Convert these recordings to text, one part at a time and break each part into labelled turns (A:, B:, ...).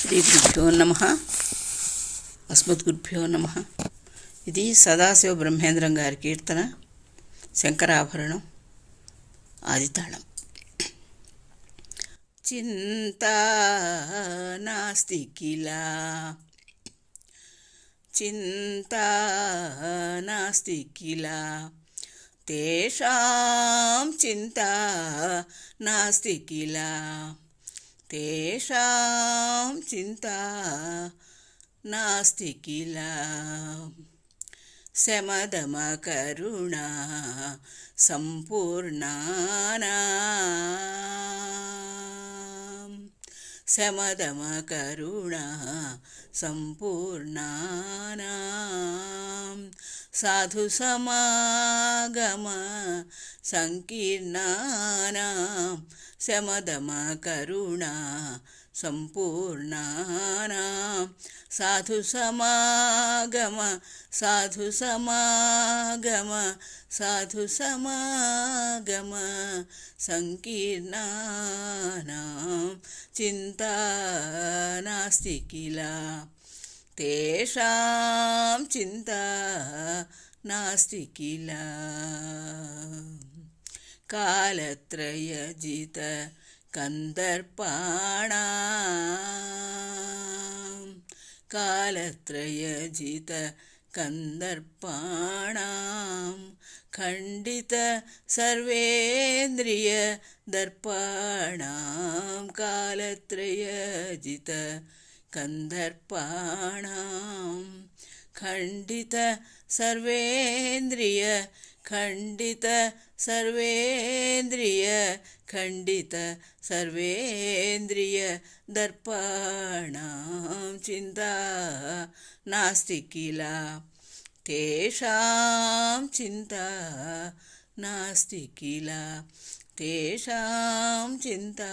A: శ్రీ గురుభ్యో నమ. అస్మద్గురుభ్యో నమ. ఇది సదాశివ బ్రహ్మేంద్రం గారి కీర్తన శంకరాభరణం ఆదితాళం. చింతా నాస్తి కిలా. చింతా నాస్తి కిలా. తేషాం చింతా నాస్తి కిలా. తేషాం చింత నాస్తి కిల శమదమ కరుణ సంపూర్ణానా शमदमकरुणा सम्पूर्णानां साधुसमागम सङ्कीर्णानां शमदमकरुणा सम्पूर्णानां साधुसमागम साधुसमागम साधुसमागम सङ्कीर्णानां चिन्ता नास्ति किल? तेषां चिन्ता नास्ति किल? कालत्रयजित கந்தர்பாணா കാലത്രയജിത കന്ദർപ്പാണാം ഖണ്ഡിത സർവേന്ദ്രിയ ദർപ്പാണാം കാലത്രയജിത കന്ദർപ്പാണാം खण्डित सर्वेन्द्रिय खण्डित सर्वेन्द्रिय खण्डित सर्वेन्द्रिय दर्पणां चिन्ता नास्ति किल? तेषां चिन्ता नास्ति किल? तेषां चिन्ता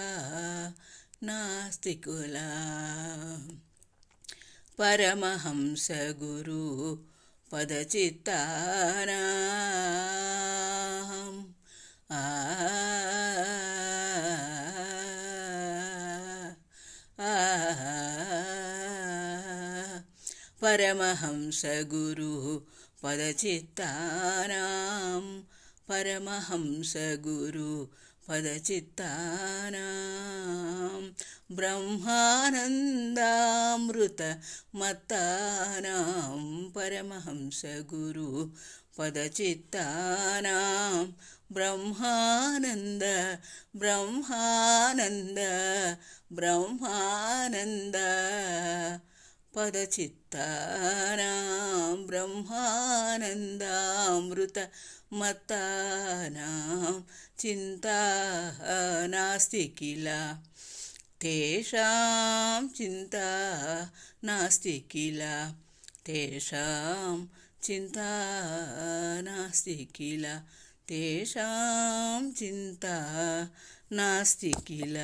A: नास्ति किल? परमहंसगुरु पदचित्तानाम् आ परमहंसगुरुः पदचित्तानां परमहंसगुरु पदचित्तानां ब्रह्मानन्दामृतमत्तानां परमहंसगुरु पदचित्तानां ब्रह्मानन्द ब्रह्मानन्द ब्रह्मानन्द। పదచిత్తానాం బ్రహ్మానందామృత మతానాం చింతా నాస్తి కిల తేషాం చింతా నాస్తి కిల తేషాం చింతా నాస్తి కిల తేషాం చింతా నాస్తి కిల